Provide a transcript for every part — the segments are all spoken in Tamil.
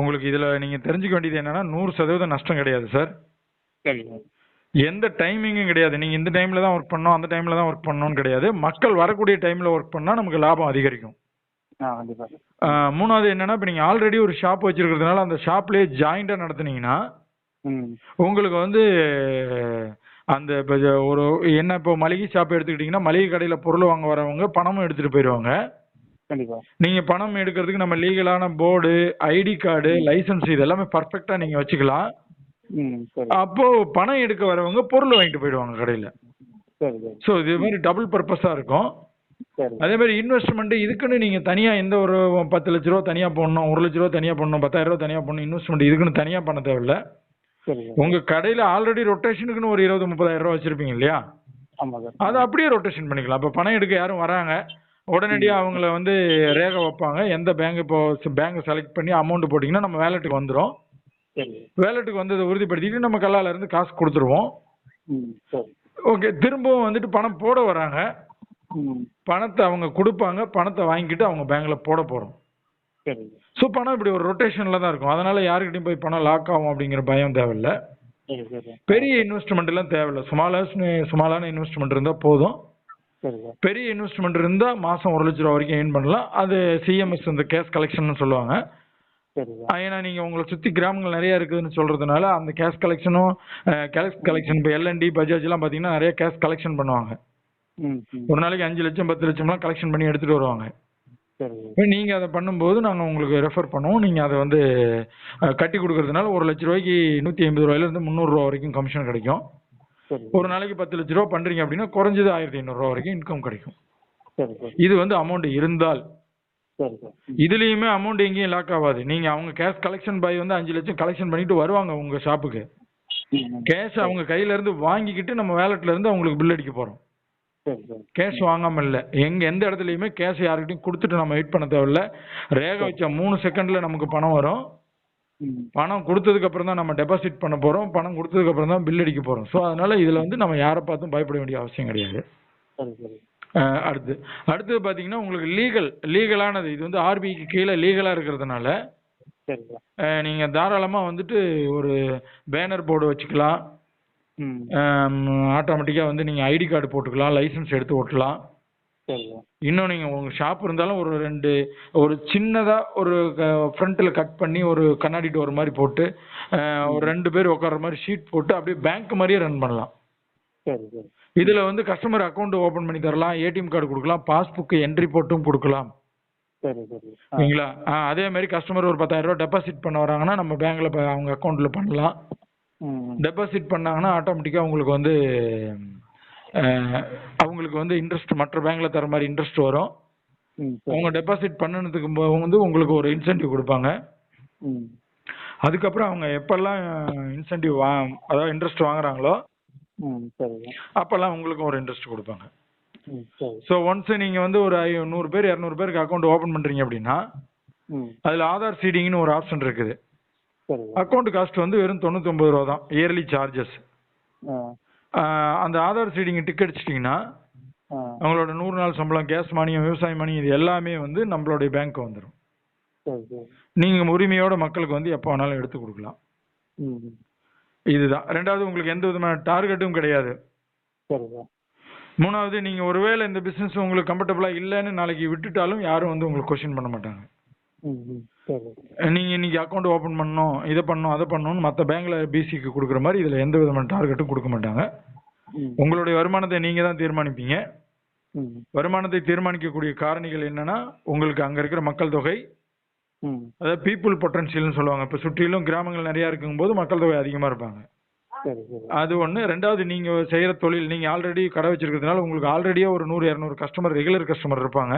உங்களுக்கு இதுல நீங்க தெரிஞ்சுக்க வேண்டியது என்னன்னா நூறு சதவீதம் நஷ்டம் கிடையாது சார். எந்த டைமிங்கும் கிடையாது. நீங்க இந்த டைம்ல தான் ஒர்க் பண்ணணும் அந்த டைம்ல தான் ஒர்க் பண்ணணும்னு கிடையாது. மக்கள் வரக்கூடிய டைம்ல ஒர்க் பண்ணா நமக்கு லாபம் அதிகரிக்கும். மூணாவது என்னன்னா இப்போ நீங்கள் ஆல்ரெடி ஒரு ஷாப் வச்சிருக்கிறதுனால அந்த ஷாப்லேயே ஜாயிண்டாக நடத்துனீங்கன்னா உங்களுக்கு வந்து அந்த இப்போ ஒரு என்ன இப்போ மளிகை ஷாப் எடுத்துக்கிட்டிங்கன்னா மளிகை கடையில் பொருள் வாங்க வரவங்க பணமும் எடுத்துகிட்டு போயிடுவாங்க. கண்டிப்பாக நீங்கள் பணம் எடுக்கிறதுக்கு நம்ம லீகலான போர்டு ஐடி கார்டு லைசன்ஸ் இது எல்லாமே பர்ஃபெக்டாக நீங்கள் வச்சுக்கலாம். அப்போது பணம் எடுக்க வரவங்க பொருள் வாங்கிட்டு போயிடுவாங்க கடையில். ஸோ இது மாதிரி டபுள் பர்பஸாக இருக்கும். அதே மாதிரி இன்வெஸ்ட்மெண்ட் இதுக்குன்னு நீங்க தனியா எந்த ஒரு பத்து லட்ச ரூபா தனியா போடணும் ஒரு லட்ச ரூபா தனியா போடணும் பத்தாயிரம் ரூபா தனியா போடணும் இன்வெஸ்ட்மெண்ட் இதுக்குன்னு தனியா பண்ண தேவையில்ல. உங்க கடையில ஆல்ரெடி ரொட்டேஷனுக்குன்னு ஒரு இருபது முப்பதாயிரம் ரூபா வச்சிருப்பீங்க இல்லையா? அதை அப்படியே ரொட்டேஷன் பண்ணிக்கலாம். இப்போ பணம் எடுக்க யாரும் வராங்க. உடனடியாக அவங்கள வந்து ரேகை வைப்பாங்க. எந்த பேங்க் இப்போ பேங்க் செலக்ட் பண்ணி அமௌண்ட் போட்டிங்கன்னா நம்ம வேலெட்டுக்கு வந்துடும் வேலெட்டுக்கு வந்ததை உறுதிப்படுத்திட்டு நம்ம கல்லால இருந்து காசு கொடுத்துருவோம். ஓகே திரும்பவும் வந்துட்டு பணம் போட வராங்க. பணத்தை அவங்க கொடுப்பாங்க. பணத்தை வாங்கிக்கிட்டு அவங்க பேங்க்ல போட போறோம். ஸோ பணம் இப்படி ஒரு ரொட்டேஷனில் தான் இருக்கும். அதனால யாருக்கிட்டையும் போய் பணம் லாக் ஆகும் அப்படிங்கிற பயம் தேவையில்ல. பெரிய இன்வெஸ்ட்மெண்ட் எல்லாம் தேவையில்ல. சுமாலான சுமாலான இன்வெஸ்ட்மெண்ட் இருந்தால் போதும். பெரிய இன்வெஸ்ட்மெண்ட் இருந்தால் மாதம் ஒரு லட்ச ரூபா வரைக்கும் ஏர்ன் பண்ணலாம். அது சிஎம்எஸ் இந்த கேஷ் கலெக்ஷன் சொல்லுவாங்க. ஏன்னா நீங்கள் உங்களை சுற்றி கிராமங்கள் நிறைய இருக்குதுன்னு சொல்கிறதுனால அந்த கேஷ் கலெக்ஷனும் கேஷ் கலெக்ஷன் இப்போ எல்என்டி பஜாஜ்லாம் பார்த்தீங்கன்னா நிறைய கேஷ் கலெக்ஷன் பண்ணுவாங்க. ஒரு நாளைக்கு அஞ்சு லட்சம் பத்து லட்சம்லாம் கலெக்ஷன் பண்ணி எடுத்துகிட்டு வருவாங்க. நீங்கள் அதை பண்ணும்போது நாங்கள் உங்களுக்கு ரெஃபர் பண்ணுவோம். நீங்கள் அதை வந்து கட்டி கொடுக்கறதுனால ஒரு லட்ச ரூபாய்க்கு நூற்றி ஐம்பது ரூபாயிலேருந்து முந்நூறுரூவா வரைக்கும் கமிஷன் கிடைக்கும். ஒரு நாளைக்கு பத்து லட்ச ரூபா பண்ணுறீங்க அப்படின்னா குறைஞ்சது ஆயிரத்தி ஐநூறுரூவா வரைக்கும் இன்கம் கிடைக்கும். இது வந்து அமௌண்ட் இருந்தால். இதுலேயுமே அமௌண்ட் எங்கேயும் லாக் ஆகாது. நீங்கள் அவங்க கேஷ் கலெக்ஷன் பாய் வந்து அஞ்சு லட்சம் கலெக்ஷன் பண்ணிட்டு வருவாங்க உங்கள் ஷாப்புக்கு கேஷ் அவங்க கையில இருந்து வாங்கிக்கிட்டு நம்ம வேலெட்ல இருந்து அவங்களுக்கு பில் அடிக்க சரி கேஷ் வாங்காம இல்லை. எங்க எந்த இடத்துலையுமே கேஷ் யார்கிட்டயும் கொடுத்துட்டு நம்ம வெயிட் பண்ண தேவையில்ல. ரேகை வச்ச மூணு செகண்ட்ல நமக்கு பணம் வரும். பணம் கொடுத்ததுக்கு அப்புறம் தான் நம்ம டெபாசிட் பண்ண போறோம். பணம் கொடுத்ததுக்கு அப்புறம் தான் பில் அடிக்க போறோம். ஸோ அதனால இதுல வந்து நம்ம யாரை பார்த்தும் பயப்பட வேண்டிய அவசியம் கிடையாது. சரி சரி. அஹ் அடுத்து. அடுத்தது பார்த்தீங்கன்னா உங்களுக்கு லீகல் லீகலானது இது வந்து ஆர்பிஐக்கு கீழே லீகலாக இருக்கிறதுனால நீங்க தாராளமா வந்துட்டு ஒரு பேனர் போர்டு வச்சுக்கலாம். ம். ஆட்டோமேட்டிக்காக வந்து நீங்கள் ஐடி கார்டு போட்டுக்கலாம். லைசன்ஸ் எடுத்து ஓட்டலாம். இன்னும் நீங்கள் உங்கள் ஷாப் இருந்தாலும் ஒரு ரெண்டு ஒரு சின்னதாக ஒரு ஃப்ரண்ட்டில் கட் பண்ணி ஒரு கண்ணாடி டோர் மாதிரி போட்டு ஒரு ரெண்டு பேர் உட்கார்ற மாதிரி ஷீட் போட்டு அப்படியே பேங்க் மாதிரியே ரன் பண்ணலாம். சரி சரி. இதில் வந்து கஸ்டமர் அக்கௌண்ட் ஓப்பன் பண்ணி தரலாம் ஏடிஎம் கார்டு கொடுக்கலாம் பாஸ்புக் என்ட்ரி போட்டும் கொடுக்கலாம். சரி சரி. ஆ. சரிங்களா ஆ, அதே மாதிரி கஸ்டமர் ஒரு பத்தாயிரம் ரூபாய் டெபாசிட் பண்ண வராங்கன்னா நம்ம பேங்க்ல அவங்க அக்கௌண்ட்ல பண்ணலாம். டெபாசிட் பண்ணாங்கன்னா ஆட்டோமேட்டிக்காக உங்களுக்கு வந்து அவங்களுக்கு வந்து இன்ட்ரெஸ்ட் மற்ற பேங்க்ல தர மாதிரி இன்ட்ரெஸ்ட் வரும். அவங்க டெபாசிட் பண்ணனதுக்கு வந்து உங்களுக்கு ஒரு இன்சென்டிவ் கொடுப்பாங்க. அதுக்கப்புறம் அவங்க எப்பெல்லாம் இன்சென்டிவ் வா அதாவது இன்ட்ரெஸ்ட் வாங்குறாங்களோ அப்பெல்லாம் உங்களுக்கு ஒரு இன்ட்ரெஸ்ட் கொடுப்பாங்க. ஸோ ஒன்ஸ் நீங்கள் வந்து ஒரு நூறு பேர் இரநூறு பேருக்கு அக்கௌண்ட் ஓப்பன் பண்ணுறீங்க அப்படின்னா அதில் ஆதார் சீடிங்னு ஒரு ஆப்ஷன் இருக்குது. அக்கௌண்ட் காஸ்ட் வந்து வெறும் தொண்ணூத்தொம்பது ரூபா தான் இயர்லி சார்ஜஸ் அந்த ஆதார் சீடிங் டிக் அடிச்சிட்டிங்கன்னா அவங்களோட நூறு நாள் சம்பளம் கேஸ் மானியம் விவசாய மானியம் இது எல்லாமே வந்து நம்மளுடைய பேங்க் வந்துடும் நீங்கள் உரிமையோட மக்களுக்கு வந்து எப்போ வேணாலும் எடுத்து கொடுக்கலாம். ம் இதுதான். ரெண்டாவது உங்களுக்கு எந்த விதமான டார்கெட்டும் கிடையாது. மூணாவது நீங்கள் ஒருவேளை இந்த பிஸ்னஸ் உங்களுக்கு கம்ஃபர்டபுளாக இல்லைன்னு நாளைக்கு விட்டுட்டாலும் யாரும் வந்து உங்களுக்கு கொஸ்டின் பண்ண மாட்டாங்க. நீங்கள் இன்னைக்கு அக்கௌண்ட் ஓப்பன் பண்ணணும் இதை பண்ணணும் அதை பண்ணணும்னு மற்ற பேங்க்ல பிசிக்கு கொடுக்குற மாதிரி இதில் எந்த விதமான டார்கெட்டும் கொடுக்க மாட்டாங்க. உங்களுடைய வருமானத்தை நீங்கள் தான் தீர்மானிப்பீங்க. வருமானத்தை தீர்மானிக்கக்கூடிய காரணிகள் என்னன்னா உங்களுக்கு அங்கே இருக்கிற மக்கள் தொகை அதாவது பீப்புள் பொட்டன்ஷியல்னு சொல்லுவாங்க. இப்போ சுற்றிலும் கிராமங்கள் நிறையா இருக்கும்போது மக்கள் தொகை அதிகமாக இருப்பாங்க. அது ஒன்று ரெண்டாவது நீங்கள் செய்கிற தொழில் நீங்கள் ஆல்ரெடி கடை வச்சிருக்கிறதுனால உங்களுக்கு ஆல்ரெடியே ஒரு நூறு இரநூறு கஸ்டமர் ரெகுலர் கஸ்டமர் இருப்பாங்க.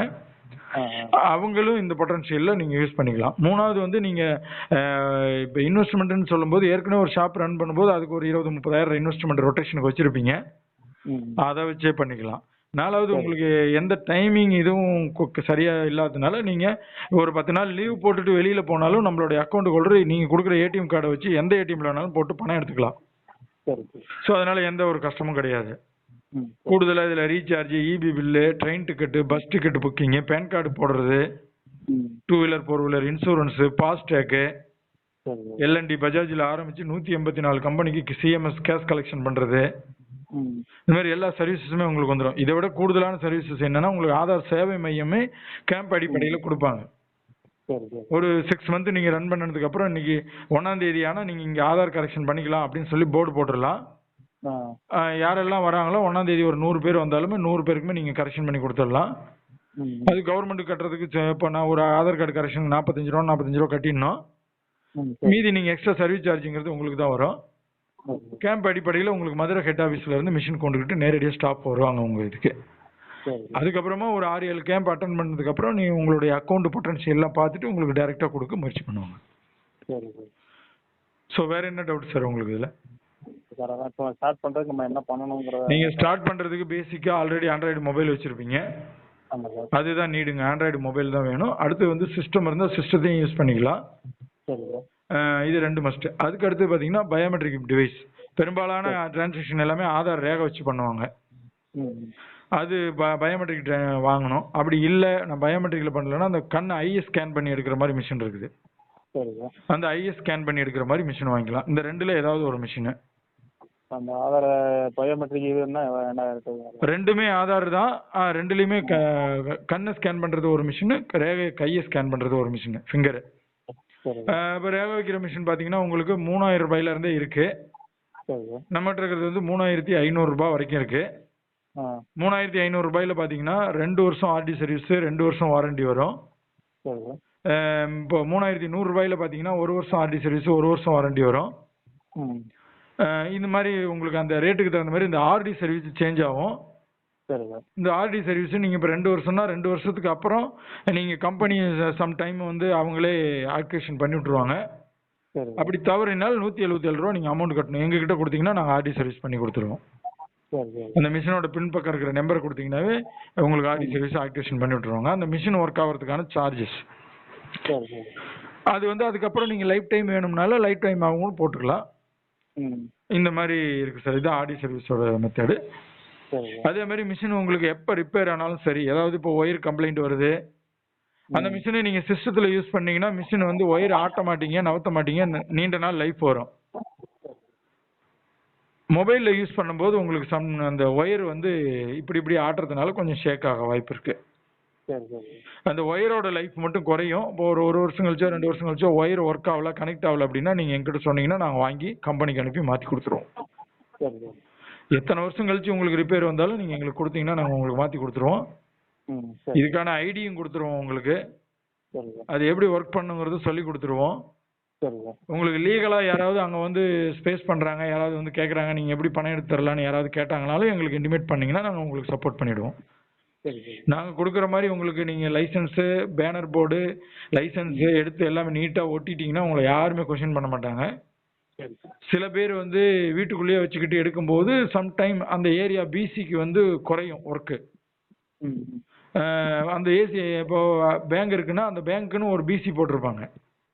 அவங்களும் இந்த பொட்டன்ஷியலில் நீங்கள் யூஸ் பண்ணிக்கலாம். மூணாவது வந்து நீங்கள் இப்போ இன்வெஸ்ட்மெண்ட்னு சொல்லும்போது ஏற்கனவே ஒரு ஷாப் ரன் பண்ணும்போது அதுக்கு ஒரு இருபது முப்பதாயிரம் இன்வெஸ்ட்மெண்ட் ரொட்டேஷனுக்கு வச்சுருப்பீங்க. அதை வச்சே பண்ணிக்கலாம். நாலாவது உங்களுக்கு எந்த டைமிங் இதுவும் சரியா இல்லாததுனால நீங்க ஒரு பத்து நாள் லீவ் போட்டுட்டு வெளியில போனாலும் நம்மளுடைய அக்கௌண்ட் ஹோல்டர் நீங்க கொடுக்குற ஏடிஎம் கார்டை வச்சு எந்த ஏடிஎம்ல வேணாலும் போட்டு பணம் எடுத்துக்கலாம். ஸோ அதனால எந்த ஒரு கஷ்டமும் கிடையாது. ம். கூடுதலாக இதில் recharge EB bill train ticket bus ticket booking PAN card போடுறது two wheeler four wheeler insurance FASTag LNT பஜாஜில் ஆரம்பிச்சு நூற்றி எண்பத்தி நாலு கம்பெனிக்கு சிஎம்எஸ் கேஷ் கலெக்ஷன் பண்ணுறது ம். இந்த மாதிரி எல்லா சர்வீசஸுமே உங்களுக்கு வந்துடும் இதை விட கூடுதலான சர்வீசஸ் என்னன்னா உங்களுக்கு ஆதார் சேவை மையமே கேம்ப் அடிப்படையில் கொடுப்பாங்க. ஒரு சிக்ஸ் மந்த் நீங்கள் ரன் பண்ணதுக்கு அப்புறம் இன்னைக்கு ஒன்றாம் தேதி ஆனால் நீங்கள் இங்கே ஆதார் கரெக்ஷன் பண்ணிக்கலாம் அப்படின்னு சொல்லி போர்டு போட்டுடலாம். யாரெல்லாம் வராங்களோ ஒன்றாம் தேதி ஒரு நூறு பேர் வந்தாலுமே நூறு பேருக்குமே நீங்கள் கரெக்ஷன் பண்ணி கொடுத்துடலாம். அது கவர்மெண்ட் கட்டுறதுக்கு இப்போ நான் ஒரு ஆதார் கார்டு கரெக்ஷன் நாற்பத்தஞ்சு ரூபா நாற்பத்தஞ்சு ரூபா கட்டிடணும். மீதி நீங்கள் எக்ஸ்ட்ரா சர்வீஸ் சார்ஜுங்கிறது உங்களுக்கு தான் வரும். கேம்ப் அடிப்படையில் உங்களுக்கு மதுரை ஹெட் ஆஃபீஸ்ல இருந்து மிஷின் கொண்டுக்கிட்டு நேரடியாக ஸ்டாப் வருவாங்க உங்கள் இதுக்கு. அதுக்கப்புறமா ஒரு ஆறு ஏழு கேம்ப் அட்டன் பண்ணதுக்கப்புறம் நீ உங்களுடைய அக்கௌண்ட் பொட்டன்ஷியல் எல்லாம் பார்த்துட்டு உங்களுக்கு டைரெக்டாக கொடுக்க முயற்சி பண்ணுவாங்க. சரி சரி. ஸோ வேற என்ன டவுட் சார் உங்களுக்கு இதில்? சார் அதான் இப்போ ஸ்டார்ட் பண்ணுறதுக்கு நம்ம என்ன பண்ணணுங்கிறத நீங்கள் ஸ்டார்ட் பண்ணுறதுக்கு பேசிக்காக ஆல்ரெடி ஆண்ட்ராய்டு மொபைல் வச்சுருப்பீங்க. அதுதான் நீடுங்க ஆண்ட்ராய்டு மொபைல் தான் வேணும். அடுத்து வந்து சிஸ்டம் இருந்தால் சிஸ்டத்தையும் யூஸ் பண்ணிக்கலாம். சரி இது ரெண்டு மஸ்ட் அதுக்கு அடுத்து பார்த்தீங்கன்னா பயோமெட்ரிக் டிவைஸ் பெரும்பாலான டிரான்சாக்ஷன் எல்லாமே ஆதார் ரேகை வச்சு பண்ணுவாங்க. அது ப பயோமெட்ரிக் வாங்கணும். அப்படி இல்லை நான் பயோமெட்ரிக்கில் பண்ணலன்னா அந்த கண் ஐயை ஸ்கேன் பண்ணி எடுக்கிற மாதிரி மிஷின் இருக்குது. அந்த ஐயை ஸ்கேன் பண்ணி எடுக்கிற மாதிரி மிஷின் வாங்கிக்கலாம். இந்த ரெண்டில் ஏதாவது ஒரு மிஷினு. அந்த ஆதார பயோமெட்ரிக் இது என்ன ரெண்டுமே ஆதார் தான். ரெண்டுலேயுமே க கண்ணை ஸ்கேன் பண்ணுறது ஒரு மிஷினு ரேகை கையை ஸ்கேன் பண்ணுறது ஒரு மிஷினு ஃபிங்கரு இப்போ ரேகை வைக்கிற மிஷின் பார்த்தீங்கன்னா உங்களுக்கு மூணாயிரம் ரூபாயிலேருந்தே இருக்குது சார் நம்மகிட்ட இருக்கிறது வந்து மூணாயிரத்தி ஐநூறுரூபா வரைக்கும் இருக்குது மூணாயிரத்தி ஐநூறுரூபாயில் பார்த்தீங்கன்னா ரெண்டு வருஷம் ஆர்டி சர்வீஸு ரெண்டு வருஷம் வாரண்டி வரும். இப்போ மூணாயிரத்தி நூறுரூபாயில் பார்த்தீங்கன்னா ஒரு வருஷம் ஆர்டி சர்வீஸ் ஒரு வருஷம் வாரண்டி வரும். இந்த மாதிரி உங்களுக்கு அந்த ரேட்டுக்கு தகுந்த மாதிரி இந்த ஆர்டி சர்வீஸ் சேஞ்ச் ஆகும். இந்த ஆர்டி சர்வீஸ் நீங்கள் இப்போ ரெண்டு வருஷம்னா ரெண்டு வருஷத்துக்கு அப்புறம் நீங்கள் கம்பெனி சம் டைம் வந்து அவங்களே ஆக்டிவேஷன் பண்ணி விட்ருவாங்க சரி அப்படி தவறினால் நூற்றி எழுபத்தேழு ரூபா நீங்கள் அமௌண்ட் கட்டணும். எங்ககிட்ட கொடுத்தீங்கன்னா நாங்கள் ஆர்டி சர்வீஸ் பண்ணி கொடுத்துருவோம். அந்த மிஷினோட பின்பக்கம் இருக்கிற நம்பர் கொடுத்தீங்கன்னாவே உங்களுக்கு ஆர்டி சர்வீஸ் ஆக்டிவேஷன் பண்ணி விட்ருவாங்க அந்த மிஷின் ஒர்க் ஆகிறதுக்கான சார்ஜஸ் சரி சரி. அது வந்து அதுக்கப்புறம் நீங்கள் லைஃப் டைம் வேணும்னாலும் லைஃப் டைம் ஆகும் போட்டுக்கலாம் இந்த மாதிரி இருக்கு சார். இது ஆடி சர்வீஸோட மெத்தடு அதே மாதிரி மிஷின் உங்களுக்கு எப்போ ரிப்பேர் ஆனாலும் சரி ஏதாவது இப்போ ஒயர் கம்ப்ளைண்ட் வருது. அந்த மிஷினை நீங்கள் சிஸ்டத்தில் யூஸ் பண்ணீங்கன்னா மிஷின் வந்து ஒயர் ஆட்ட மாட்டீங்க நவத்த மாட்டீங்க நீண்ட நாள் லைஃப் வரும். மொபைலில் யூஸ் பண்ணும்போது உங்களுக்கு சம் அந்த ஒயர் வந்து இப்படி இப்படி ஆட்டுறதுனால கொஞ்சம் ஷேக் ஆக வாய்ப்பு இருக்கு. அந்த ஒயரோட லைஃப் மட்டும் குறையும். இப்போ ஒரு ஒரு வருஷம் கழிச்சோ ரெண்டு வருஷம் கழிச்சோ ஒயர் ஒர்க் ஆகல கனெக்ட் ஆகல அப்படின்னா நீங்கள் எங்கிட்ட சொன்னீங்கன்னா நாங்கள் வாங்கி கம்பெனிக்கு அனுப்பி மாற்றி கொடுத்துருவோம். எத்தனை வருஷம் கழிச்சு உங்களுக்கு ரிப்பேர் வந்தாலும் நீங்கள் எங்களுக்கு கொடுத்தீங்கன்னா நாங்கள் உங்களுக்கு மாற்றி கொடுத்துருவோம். இதுக்கான ஐடியும் கொடுத்துருவோம் உங்களுக்கு. அது எப்படி ஒர்க் பண்ணுங்கிறது சொல்லி கொடுத்துருவோம். உங்களுக்கு லீகலாக யாராவது அங்கே வந்து ஸ்பேஸ் பண்ணுறாங்க யாராவது வந்து கேட்குறாங்க நீங்கள் எப்படி பணம் எடுத்து தரலான்னு யாராவது கேட்டாங்கனாலும் எங்களுக்கு இன்டிமேட் பண்ணீங்கன்னா நாங்கள் உங்களுக்கு சப்போர்ட் சரி நாங்கள் கொடுக்குற மாதிரி உங்களுக்கு நீங்கள் லைசன்ஸு பேனர் போர்டு லைசன்ஸு எடுத்து எல்லாமே நீட்டாக ஒட்டிட்டீங்கன்னா உங்களை யாருமே கொஷின் பண்ண மாட்டாங்க. சில பேர் வந்து வீட்டுக்குள்ளேயே வச்சுக்கிட்டு எடுக்கும்போது சம்டைம் அந்த ஏரியா பிசிக்கு வந்து குறையும் ஒர்க்கு. அந்த ஏசி இப்போ பேங்க் இருக்குன்னா அந்த பேங்க்குன்னு ஒரு பிசி போட்டிருப்பாங்க.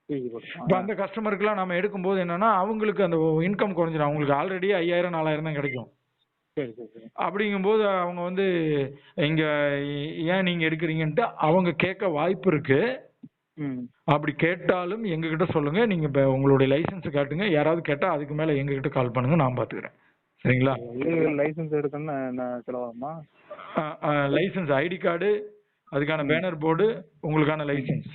இப்போ அந்த கஸ்டமருக்குலாம் நம்ம எடுக்கும்போது என்னன்னா அவங்களுக்கு அந்த இன்கம் குறைஞ்சிடும் அவங்களுக்கு ஆல்ரெடி ஐயாயிரம் நாலாயிரம் தான் கிடைக்கும். சரி சரி அப்படிங்கும்போது அவங்க வந்து இங்கே ஏன் நீங்கள் எடுக்கிறீங்கன்ட்டு அவங்க கேட்க வாய்ப்பு இருக்கு. அப்படி கேட்டாலும் எங்ககிட்ட சொல்லுங்க. நீங்கள் இப்போ உங்களுடைய லைசன்ஸ் காட்டுங்க. யாராவது கேட்டால் அதுக்கு மேலே எங்ககிட்ட கால் பண்ணுங்க. நான் பார்த்துக்கிறேன் சரிங்களா? லைசன்ஸ் எடுக்கணும்னா செலவாகுமா? லைசன்ஸ் ஐடி கார்டு அதுக்கான பேனர் போர்டு உங்களுக்கான லைசன்ஸ்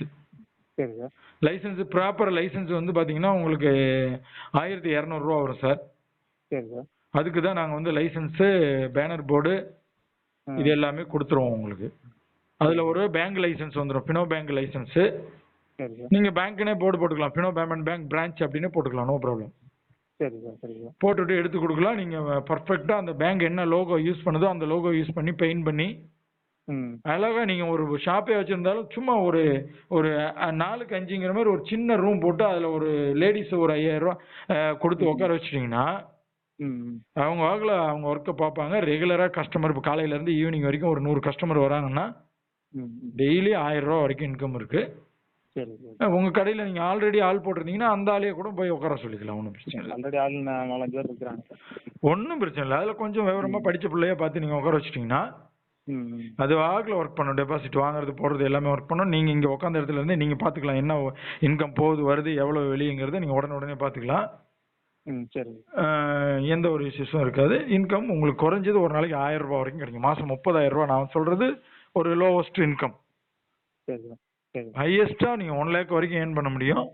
சரி சார். லைசன்ஸ் ப்ராப்பர் லைசன்ஸ் வந்து பார்த்தீங்கன்னா உங்களுக்கு ஆயிரத்தி இரநூறுவா வரும் சார். சரி சார். அதுக்கு தான் நாங்கள் வந்து லைசன்ஸு பேனர் போர்டு. இது எல்லாமே கொடுத்துருவோம் உங்களுக்கு. அதில் ஒரு பேங்க் லைசன்ஸ் வந்துடும் ஃபினோ பேங்க் லைசன்ஸு. சரி சார். நீங்கள் பேங்க்குனே போர்டு போட்டுக்கலாம் ஃபினோ பேமெண்ட் பேங்க் பிரான்ச் அப்படின்னு போட்டுக்கலாம் நோ ப்ராப்ளம். சரி சார் சரி சார். போட்டுட்டு எடுத்து கொடுக்கலாம் நீங்கள் பர்ஃபெக்டாக அந்த பேங்க் என்ன லோகோ யூஸ் பண்ணுதோ அந்த லோகோ யூஸ் பண்ணி பெயிண்ட் பண்ணி ம். அழகாக நீங்கள் ஒரு ஷாப்பே வச்சுருந்தாலும் சும்மா ஒரு ஒரு நாலுக்கு அஞ்சுங்கிற மாதிரி ஒரு சின்ன ரூம் போட்டு அதில் ஒரு லேடிஸ் ஒரு ஐயாயிரரூவா கொடுத்து உட்கார வச்சிட்டிங்கன்னா. அவங்க வாக்கில் அவங்க ஒர்க்கை பார்ப்பாங்க. ரெகுலராக கஸ்டமர் இப்போ காலையிலேருந்து ஈவினிங் வரைக்கும் ஒரு நூறு கஸ்டமர் வராங்கன்னா. டெய்லி ஆயிரம் ரூபா வரைக்கும் இன்கம் இருக்குது உங்கள் கடையில் நீங்கள் ஆல்ரெடி ஆள் போட்டிருந்தீங்கன்னா அந்த ஆளையே கூட போய் உட்கார சொல்லிக்கலாம். ஒன்றும் பிரச்சனை இல்லை. ஆல்ரெடி ஆள் நாலஞ்சு பேர் இருக்கிறாங்க. ஒன்றும் பிரச்சனை இல்லை. அதில் கொஞ்சம் விவரமாக படித்த பிள்ளைய பார்த்து நீங்கள் உட்கார வச்சிட்டிங்கன்னா. அது வாக்கில் ஒர்க் பண்ணும் டெபாசிட் வாங்குறது போடுறது எல்லாமே ஒர்க் பண்ணும் நீங்கள் இங்கே உட்காந்த இடத்துல இருந்து நீங்கள் பார்த்துக்கலாம் என்ன இன்கம் போகுது வருது எவ்வளோ வெளியங்கிறத நீங்கள் உடனே உடனே பார்த்துக்கலாம் சரி. எந்த ஒரு இஷ்யூஸும் இருக்காது. இன்கம் உங்களுக்கு குறைஞ்சது ஒரு நாளைக்கு ஆயிரம் ரூபாய் வரைக்கும் கிடைக்கும். மாதம் முப்பதாயிரம் ரூபாய் நான் சொல்கிறது ஒரு லோவஸ்ட் இன்கம் ஹையஸ்ட்டாக நீங்கள் ஒன் லேக் வரைக்கும் ஏர்ன் பண்ண முடியும்.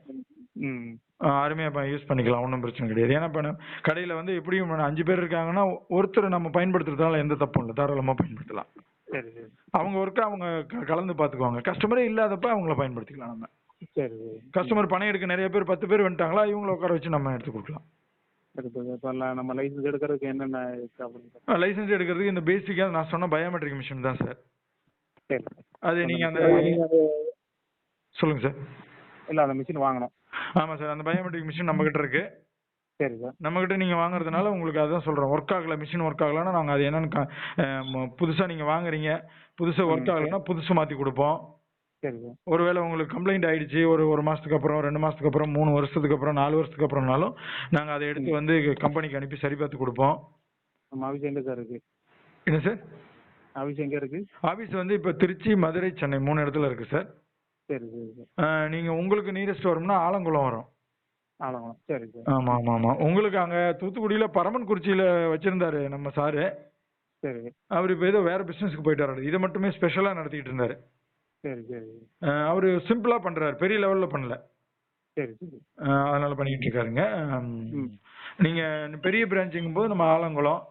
ம். அருமையாக யூஸ் பண்ணிக்கலாம். ஒன்றும் பிரச்சனை கிடையாது. ஏன்னா இப்போ கடையில் வந்து எப்படியும் அஞ்சு பேர் இருக்காங்கன்னா ஒருத்தர் நம்ம பயன்படுத்துறதுனால எந்த தப்பும் இல்லை. தாராளமாக பயன்படுத்தலாம். சரி சரி. அவங்க ஒர்க்கை அவங்க கலந்து பார்த்துக்குவாங்க கஸ்டமரே இல்லாதப்ப அவங்கள பயன்படுத்திக்கலாம் நம்ம. சரி கஸ்டமர் பணம் எடுக்க நிறைய பேர் பத்து பேர் வந்துட்டாங்களா இவங்கள உட்கார வச்சு நம்ம எடுத்து கொடுக்கலாம். நம்ம லைசன்ஸ் எடுக்கிறதுக்கு என்னென்ன லைசன்ஸ் எடுக்கிறதுக்கு இந்த பேசிக்காக நான் சொன்ன பயோமெட்ரிக் மிஷின் தான் சார். சரி. அது நீங்கள் அந்த சொல்லுங்கள் சார். இல்லை அந்த மிஷின் வாங்கணும். ஆமாம் சார் அந்த பயோமெட்ரிக் மிஷின் நம்மக்கிட்ட இருக்கு. சரி சார். நம்மக்கிட்ட நீங்கள் வாங்குறதுனால உங்களுக்கு அதான் சொல்கிறோம் ஒர்க் ஆகல மிஷின் ஒர்க் ஆகலைன்னா நாங்கள் அது என்னென்னு புதுசாக நீங்கள் வாங்குறீங்க. புதுசாக ஒர்க் ஆகலைன்னா புதுசு மாற்றி கொடுப்போம். சரி சார். ஒருவேளை உங்களுக்கு கம்ப்ளைண்ட் ஆயிடுச்சு ஒரு ஒரு மாதத்துக்கு அப்புறம் ரெண்டு மாதத்துக்கு அப்புறம் மூணு வருஷத்துக்கு அப்புறம் நாலு வருஷத்துக்கு அப்புறம்னாலும் நாங்கள் அதை எடுத்து வந்து கம்பெனிக்கு அனுப்பி சரி பார்த்து கொடுப்போம். நம்ம ஆஃபீஸ் எங்கே சார் இருக்கு? என்ன சார்? ஆஃபீஸ் எங்கே இருக்கு? ஆஃபீஸ் வந்து இப்போ திருச்சி மதுரை சென்னை மூணு இடத்துல இருக்குது சார். சரி சரி சார். நீங்கள் உங்களுக்கு நியரஸ்ட் வரும்னா ஆலங்குளம் வரும். ஆலங்குளம். சரி சார். ஆமாம் ஆமாம் ஆமாம் உங்களுக்கு அங்கே தூத்துக்குடியில் பரமன்குறிச்சியில் வச்சுருந்தாரு நம்ம சாரு. சரி. அவர் இப்போ ஏதோ வேறு பிஸ்னஸ்க்கு போயிட்டாரு இதை மட்டுமே ஸ்பெஷலாக நடத்திக்கிட்டு இருந்தார். சரி சரி. அவர் சிம்பிளாக பண்ணுறாரு பெரிய லெவலில் பண்ணல. சரி சரி. அதனால பண்ணிட்டு இருக்காருங்க. நீங்க பெரிய பிரான்ச்சுங்கும் போது நம்ம ஆலங்குளம்.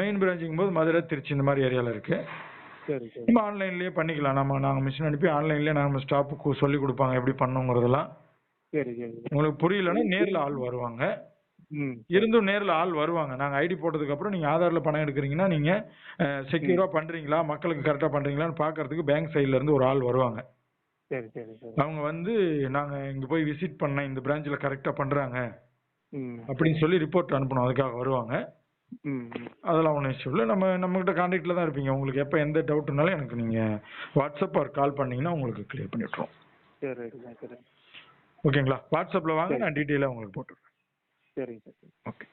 மெயின் பிரான்ச்சுங்கும் போது மதுரை திருச்சி இந்த மாதிரி ஏரியால இருக்கு. சரி சரி. நம்ம ஆன்லைன்லயே பண்ணிக்கலாம். நம்ம நாங்க மிஷின் அனுப்பி ஆன்லைன்லயே நம்ம ஸ்டாஃபுக்கு சொல்லி கொடுப்பாங்க எப்படி பண்ணணுங்கிறதெல்லாம். சரி சரி உங்களுக்கு புரியலன்னா நேர்ல ஆள் வருவாங்க. இருந்தும் நேர்ல ஆள் வருவாங்க. நாங்க ஐடி போட்டதுக்கு அப்புறம் நீங்க ஆதார்ல பணம் எடுக்கிறீங்கன்னா நீங்க செக்யூரா பண்றீங்களா? மக்களுக்கு கரெக்டா பண்றீங்களான்னு பாக்குறதுக்கு பேங்க் சைடுல இருந்து ஒரு ஆள் வருவாங்க. சரி சரி அவங்க வந்து நாங்க இங்க போய் விசிட் பண்ண இந்த பிரான்ச்ல கரெக்டா பண்றாங்க. அப்படின்னு சொல்லி ரிப்போர்ட் அனுப்பணும். அதுக்காக வருவாங்க. ம் ம். அதெல்லாம் ஒன்றும் இஷ்யூ இல்லை. நம்ம நம்மகிட்ட கான்டாக்டில் தான் இருப்பீங்க. உங்களுக்கு எப்போ எந்த டவுட்னாலும் எனக்கு நீங்கள் வாட்ஸ்அப் ஆர் கால் பண்ணீங்கன்னா உங்களுக்கு கிளியர் பண்ணி விட்ருவோம் சரி ரைட்டு சார் சரி. ஓகேங்களா? வாட்ஸ்அப்பில் வாங்க. நான் டீட்டெயிலாக உங்களுக்கு போட்டுருவேன் சரிங்க சார். ஓகே.